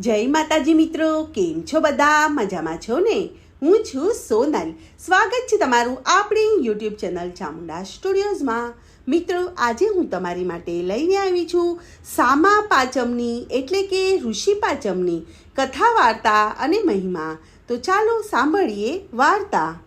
જય માતાજી મિત્રો, કેમ છો બધા? મજામાં છો ને? હું છું સોનલ. સ્વાગત છે તમારું આપણી યુટ્યુબ ચેનલ ચામુંડા સ્ટુડિયોઝમાં. મિત્રો, આજે હું તમારી માટે લઈને આવી છું સામા પાચમની, એટલે કે ઋષિ પાચમની કથા, વાર્તા અને મહિમા. તો ચાલો સાંભળીએ વાર્તા.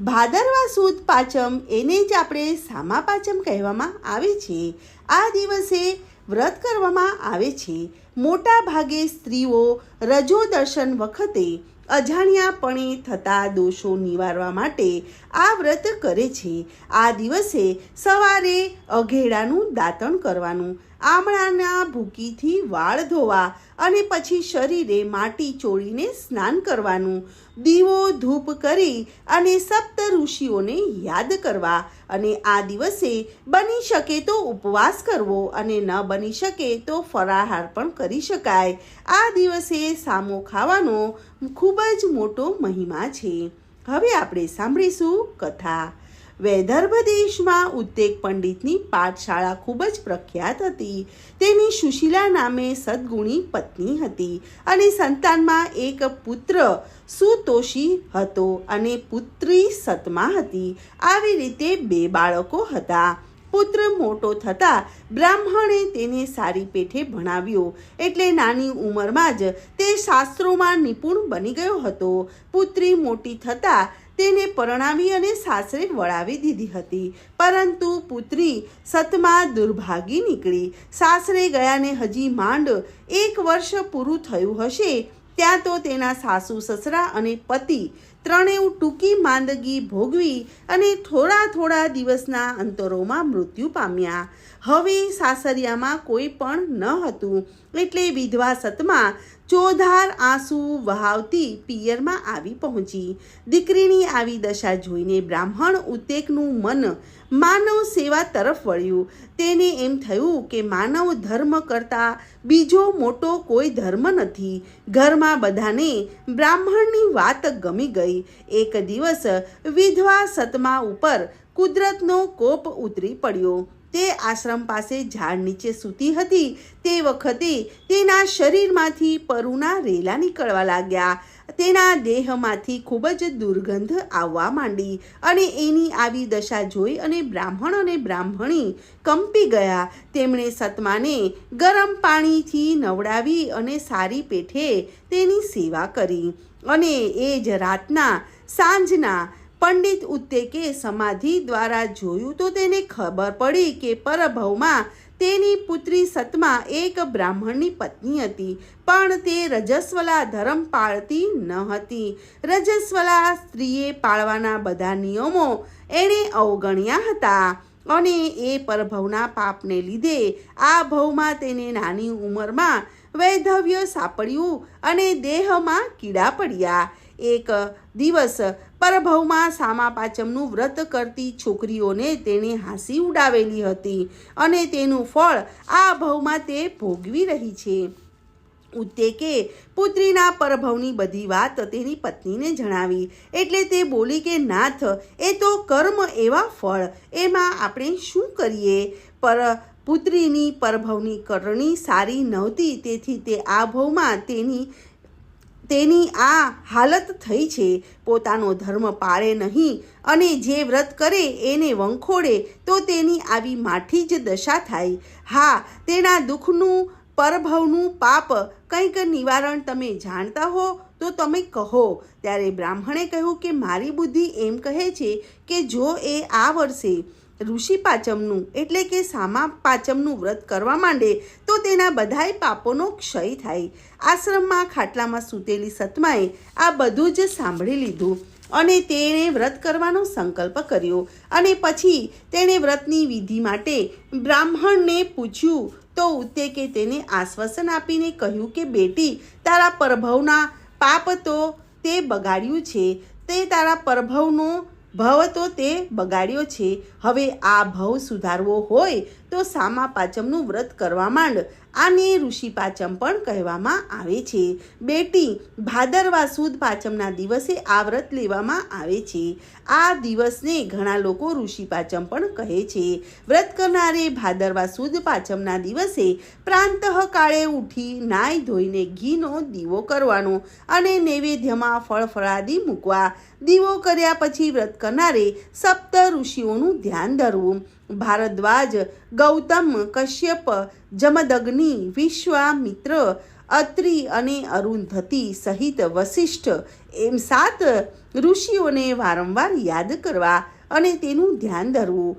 ભાદરવા સુદ પાચમ એને જ આપણે સામા પાચમ કહેવામાં આવે છે. આ દિવસે વ્રત કરવામાં આવે છે. મોટા ભાગે સ્ત્રીઓ રજો દર્શન વખતે અજાણ્યાપણે થતા દોષો નિવારવા માટે આ વ્રત કરે છે. આ દિવસે સવારે અઘેડાનું દાંતણ કરવાનું આમળાના ભૂકીથી વાળ ધોવા અને પછી શરીરે માટી ચોળીને સ્નાન કરવાનું. દીવો ધૂપ કરી અને સપ્ત ઋષિઓને યાદ કરવા અને આ દિવસે બની શકે તો ઉપવાસ કરવો અને ન બની શકે તો ફરાહાર પણ કરી શકાય. આ દિવસે સામો ખાવાનો ખૂબ જ મોટો મહિમા છે. હવે આપણે સાંભળીશું કથા. વૈદર્ભ દેશમાં ઉત્તેક પંડિતની પાઠશાળા ખૂબ જ પ્રખ્યાત હતી. તેની સુશીલા નામે સદગુણી પત્ની હતી અને સંતાનમાં એક પુત્ર સુતોષી હતો અને પુત્રી સતમા હતી. આવી રીતે બે બાળકો હતા. પુત્ર મોટો થતા બ્રાહ્મણે તેને સારી પેઠે ભણાવ્યો એટલે નાની ઉંમરમાં જ તે શાસ્ત્રોમાં નિપુણ બની ગયો હતો. પુત્રી મોટી થતાં તેને પરણાવી અને સાસરે વળાવી દીધી હતી. પરંતુ પુત્રી સતમાં દુર્ભાગી નીકળી. સાસરે ગયાને હજી માંડ એક વર્ષ પૂરું થયું હશે, ત્યાં તો તેના સાસુ, સસરા અને પતિ ત્રણેય ટૂંકી માંદગી ભોગવી અને થોડા થોડા દિવસના અંતરોમાં મૃત્યુ પામ્યા. હવે સાસરિયામાં કોઈ પણ ન હતું એટલે વિધવા સતમાં ચોધાર આંસુ વહાવતી પિયરમાં આવી પહોંચી. દીકરીની આવી દશા જોઈને બ્રાહ્મણ ઉત્તેકનું મન માનવ સેવા તરફ વળ્યું. તેને એમ થયું કે માનવ ધર્મ કરતાં બીજો મોટો કોઈ ધર્મ નથી. ઘરમાં બધાને બ્રાહ્મણની વાત ગમી ગઈ. એક દિવસ વિધવા સતમા ઉપર કુદરતનો કોપ ઉતરી પડ્યો. તે આશ્રમ પાસે ઝાડ નીચે સૂતી હતી. તે વખતે તેના શરીરમાંથી પરુના રેલા નીકળવા લાગ્યા. તેના દેહમાંથી ખૂબ જ દુર્ગંધ આવવા માંડી અને એની આવી દશા જોઈ અને બ્રાહ્મણ અને બ્રાહ્મણી કંપી ગયા. તેમણે સતમાને ગરમ પાણીથી નવડાવી અને સારી પેઠે તેની સેવા કરી અને એ જ રાતના સાંજના પંડિત ઉત્તેકે સમાધિ દ્વારા જોયું તો તેને ખબર પડી કે પરભવમાં તેની પુત્રી સતમા એક બ્રાહ્મણની પત્ની હતી, પણ તે રજસ્વલા ધર્મ પાળતી ન હતી. રજસ્વલા સ્ત્રીએ પાળવાના બધા નિયમો એણે અવગણ્યા હતા અને એ પરભવના પાપને લીધે આ ભવમાં તેને નાની ઉંમરમાં વૈધવ્ય સાંપડ્યું અને દેહમાં કીડા પડ્યા. એક દિવસ પરભવમાં સામા પાચમનું વ્રત કરતી છોકરીઓને તેણે હાંસી ઉડાવેલી હતી અને તેનું ફળ આ ભવમાં તે ભોગવી રહી છે. ઉત્તેકે પુત્રીના પરભવની બધી વાત તેની પત્નીને જણાવી. એટલે તે બોલી કે, નાથ, એ તો કર્મ એવા ફળ, એમાં આપણે શું કરીએ? પર પુત્રીની પરભવની કરણી સારી નહોતી, તેથી તે આ ભવમાં તેની તેની આ હાલત થઈ છે. પોતાનો ધર્મ પાળે નહીં અને જે વ્રત કરે એને વંખોડે તો તેની આવી માઠી જ દશા થાય. હા, તેના દુઃખનું, પરભવનું પાપ કંઈક નિવારણ તમે જાણતા હો તો તમે કહો. ત્યારે બ્રાહ્મણે કહ્યું કે મારી બુદ્ધિ એમ કહે છે કે જો એ આ વર્ષે ઋષિ પાચમનું એટલે કે સામા પાચમનું વ્રત કરવા માંડે, તો તેના બધાય પાપોનો ક્ષય થાય. આશ્રમમાં ખાટલામાં સૂતેલી સતમાએ આ બધું જ સાંભળી લીધું અને તેણે વ્રત કરવાનો સંકલ્પ કર્યો અને પછી તેણે વ્રતની વિધિ માટે બ્રાહ્મણને પૂછ્યું, તો ઉત્તેકે તેને આશ્વાસન આપીને કહ્યું કે, બેટી, તારા પ્રભવના પાપ તો તે બગાડ્યું છે. તે તારા પ્રભવનો ભવ તો તે બગાડ્યો છે. હવે આ ભવ સુધારવો હોય તો સામા પાચમનું વ્રત કરવા માંડ. આને ઋષિ પાચમ પણ કહેવામાં આવે છે. બેટી, ભાદરવા સુદ પાચમના દિવસે આ વ્રત લેવામાં આવે છે. આ દિવસને ઘણા લોકો ઋષિ પાચમ પણ કહે છે. વ્રત કરનારે ભાદરવા સુદ પાચમના દિવસે પ્રાંતઃ કાળે ઉઠી નાય ધોઈને ઘીનો દીવો કરવાનો અને નૈવેદ્યમાં ફળ ફળાદી મૂકવા. દીવો કર્યા પછી વ્રત કરનારે સપ્ત ઋષિઓનું ધ્યાન ધરવું. ભારદ્વાજ, ગૌતમ, કશ્યપ, જમદગ્નિ, વિશ્વામિત્ર, અત્રિ અને અરુંધતી સહિત વશિષ્ઠ એમ સાત ઋષિઓને વારંવાર યાદ કરવા અને તેનું ધ્યાન ધરવું.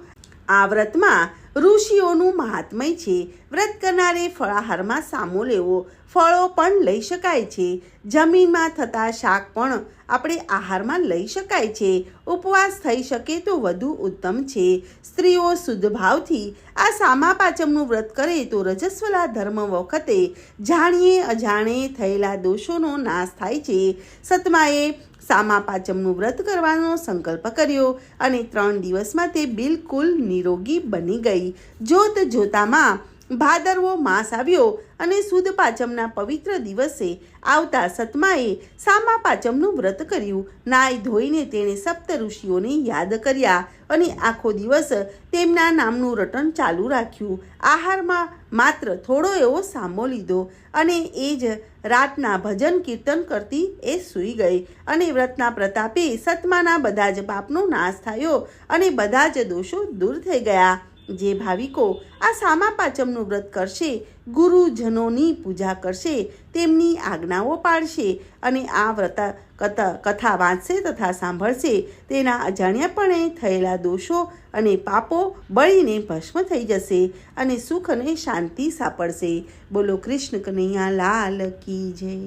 આ વ્રતમાં ઋષિઓનું મહાત્મય છે. વ્રત કરનારે ફળાહારમાં સામો લેવો. ફળો પણ લઈ શકાય છે. જમીનમાં થતા શાક પણ આપણે આહારમાં લઈ શકાય છે. ઉપવાસ થઈ શકે તો વધુ ઉત્તમ છે. સ્ત્રીઓ શુદ્ધ ભાવથી આ સામા પાચમનું વ્રત કરે તો રજસ્વલા ધર્મ વખતે જાણીએ અજાણે થયેલા દોષોનો નાશ થાય છે. સતમાએ સામા પાચમનું વ્રત કરવાનો સંકલ્પ કર્યો અને ત્રણ દિવસમાં તે બિલકુલ નિરોગી બની ગઈ. જોત જોતામાં ભાદરવો માસ આવ્યો અને સુદ પાચમના પવિત્ર દિવસે આવતા સતમાએ સામા પાચમનું વ્રત કર્યું. નાય ધોઈને તેણે સપ્ત ઋષિઓને યાદ કર્યા અને આખો દિવસ તેમના નામનું રટણ ચાલુ રાખ્યું. આહારમાં માત્ર થોડો એવો સામો લીધો અને એ જ રાતના ભજન કીર્તન કરતી એ સૂઈ ગઈ અને વ્રતના પ્રતાપે સતમાના બધા જ પાપનો નાશ થયો અને બધા જ દોષો દૂર થઈ ગયા. જે ભાવિકો આ સામા પાચમનું વ્રત કરશે, ગુરુજનોની પૂજા કરશે, તેમની આજ્ઞાઓ પાળશે અને આ વ્રત કથા વાંચશે તથા સાંભળશે, તેના અજાણ્યાપણે થયેલા દોષો અને પાપો બળીને ભસ્મ થઈ જશે અને સુખ અને શાંતિ સાંપડશે. બોલો કૃષ્ણ કનૈયા, લાલ કી જય.